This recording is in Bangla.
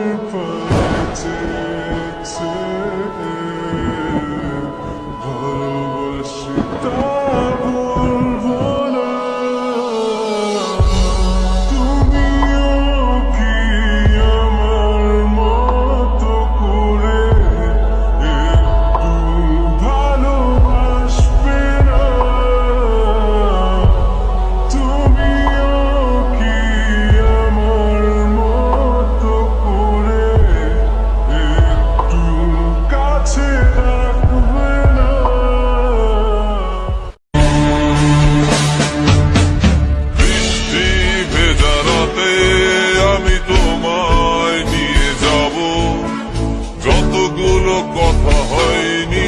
unprotected. চলে আমি তোমায় নিয়ে যাব। যতগুলো কথা হয়নি